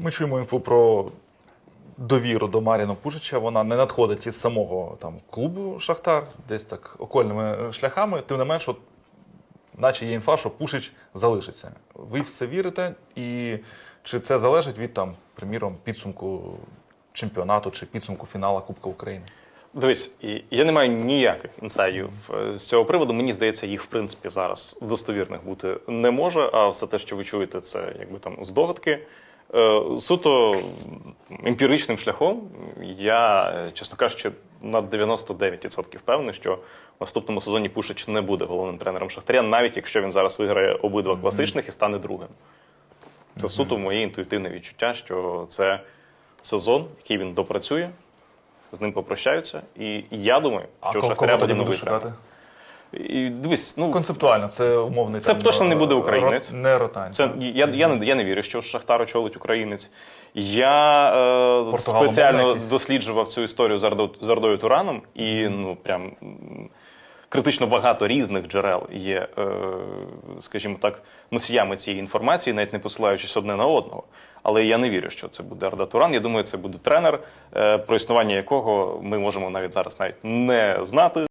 Ми чуємо інфу про довіру до Маріна Пушича. Вона не надходить із самого там клубу Шахтар, десь так окольними шляхами. Тим не менш, от, наче є інфа, що Пушич залишиться. Ви в це вірите? І чи це залежить від там, приміром, підсумку чемпіонату чи підсумку фіналу Кубка України? Дивись, я не маю ніяких інсайдів е, з цього приводу. Мені здається, їх в принципі зараз достовірних бути не може. А все те, що ви чуєте, це якби там здогадки. Е, Суто емпіричним шляхом я, чесно кажучи, на 99% впевнений, що в наступному сезоні Пушич не буде головним тренером Шахтаря, навіть якщо він зараз виграє обидва класичних і стане другим. Це суто моє інтуїтивне відчуття, що це сезон, який він допрацює, з ним попрощаються. І я думаю, що кого, Шахтаря буде новий шукати? І дивись, ну Концептуально, це умовний Це там, точно не буде ро- українець. Не ротань. це я, я, не, я не вірю, що Шахтар очолить українець. Я е, спеціально досліджував цю історію з, Ардо, з Ардою Тураном, і ну прям критично багато різних джерел є, е, скажімо так, носіями цієї інформації, навіть не посилаючись одне на одного. Але я не вірю, що це буде Арда Туран. Я думаю, це буде тренер, е, про існування якого ми можемо навіть зараз навіть не знати.